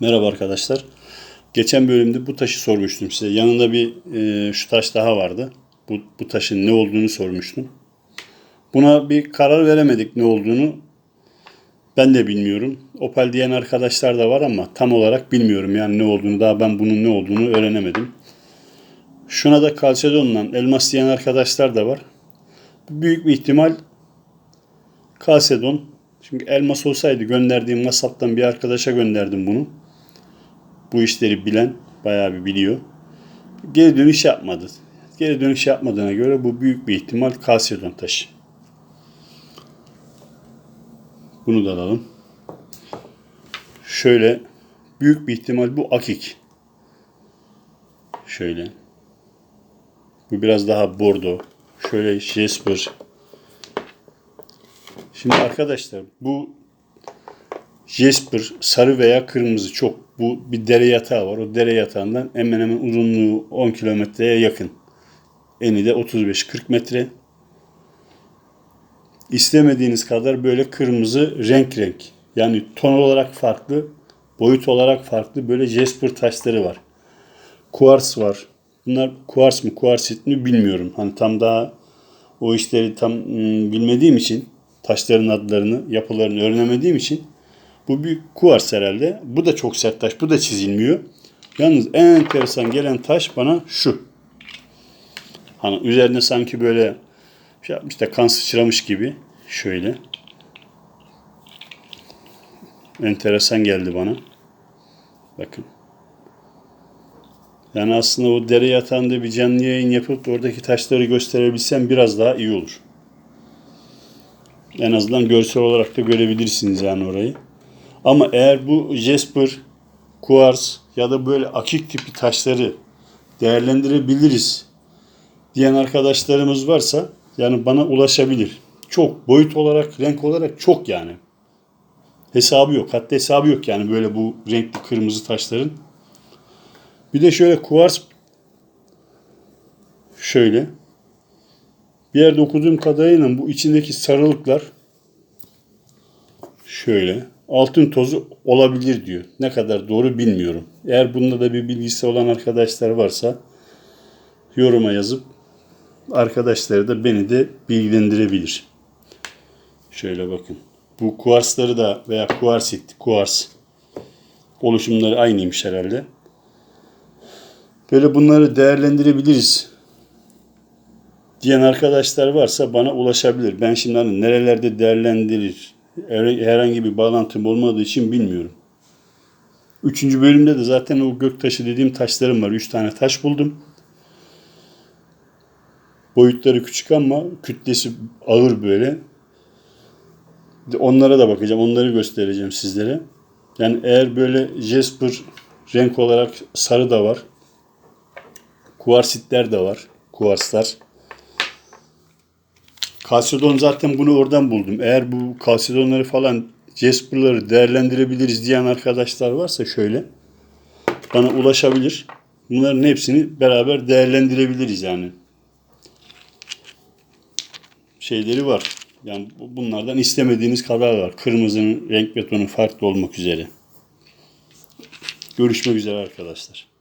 Merhaba arkadaşlar. Geçen bölümde bu taşı sormuştum size. Yanında bir e, şu taş daha vardı. Bu, bu taşın ne olduğunu sormuştum. Buna bir karar veremedik ne olduğunu. Ben de bilmiyorum. Opel diyen arkadaşlar da var ama tam olarak bilmiyorum yani ne olduğunu. Daha ben bunun ne olduğunu öğrenemedim. Şuna da kalsedonla elmas diyen arkadaşlar da var. Büyük bir ihtimal kalsedon. Çünkü elmas olsaydı gönderdiğim WhatsApp'tan bir arkadaşa gönderdim bunu. Bu işleri bilen bayağı bir biliyor. Geri dönüş yapmadı. Geri dönüş yapmadığına göre bu büyük bir ihtimal kalsedon taşı. Bunu da alalım. Şöyle büyük bir ihtimal bu akik. Şöyle. Bu biraz daha bordo. Şöyle jasper. Şimdi arkadaşlar bu jasper sarı veya kırmızı çok. Bu bir dere yatağı var. O dere yatağından hemen hemen uzunluğu 10 kilometreye yakın. Eni de 35-40 metre. İstemediğiniz kadar böyle kırmızı renk renk. Yani ton olarak farklı, boyut olarak farklı böyle jasper taşları var. Kuars var. Bunlar kuars mı kuarsit mi bilmiyorum. Hani tam daha o işleri tam ım, bilmediğim için taşların adlarını, yapılarını öğrenemediğim için bu büyük kuvars herhalde. Bu da çok sert taş. Bu da çizilmiyor. Yalnız en enteresan gelen taş bana şu. Hani üzerine sanki böyle şey yapmış da kan sıçramış gibi. Şöyle. Enteresan geldi bana. Bakın. Yani aslında o dere yatağında bir canlı yayın yapıp oradaki taşları gösterebilsem biraz daha iyi olur. En azından görsel olarak da görebilirsiniz yani orayı. Ama eğer bu Jasper, Quartz ya da böyle akik tipi taşları değerlendirebiliriz diyen arkadaşlarımız varsa yani bana ulaşabilir. Çok boyut olarak, renk olarak çok yani. Hesabı yok. Hatta hesabı yok yani böyle bu renkli kırmızı taşların. Bir de şöyle kuvars şöyle bir yerde okuduğum kadarıyla bu içindeki sarılıklar şöyle altın tozu olabilir diyor. Ne kadar doğru bilmiyorum. Eğer bunda da bir bilgisi olan arkadaşlar varsa yoruma yazıp arkadaşları da beni de bilgilendirebilir. Şöyle bakın. Bu kuarsları da veya kuarsit, kuars oluşumları aynıymış herhalde. Böyle bunları değerlendirebiliriz diyen arkadaşlar varsa bana ulaşabilir. Ben şimdi hani nerelerde değerlendirir herhangi bir bağlantım olmadığı için bilmiyorum. Üçüncü bölümde de zaten o göktaşı dediğim taşlarım var. Üç tane taş buldum. Boyutları küçük ama kütlesi ağır böyle. Onlara da bakacağım. Onları göstereceğim sizlere. Yani eğer böyle Jasper renk olarak sarı da var. Kuarsitler de var. Kuarslar. Kalsedon zaten bunu oradan buldum. Eğer bu kalsedonları falan Jasper'ları değerlendirebiliriz diyen arkadaşlar varsa şöyle bana ulaşabilir. Bunların hepsini beraber değerlendirebiliriz yani. Şeyleri var. Yani bunlardan istemediğiniz kadar var. Kırmızının renk ve tonu farklı olmak üzere. Görüşmek üzere arkadaşlar.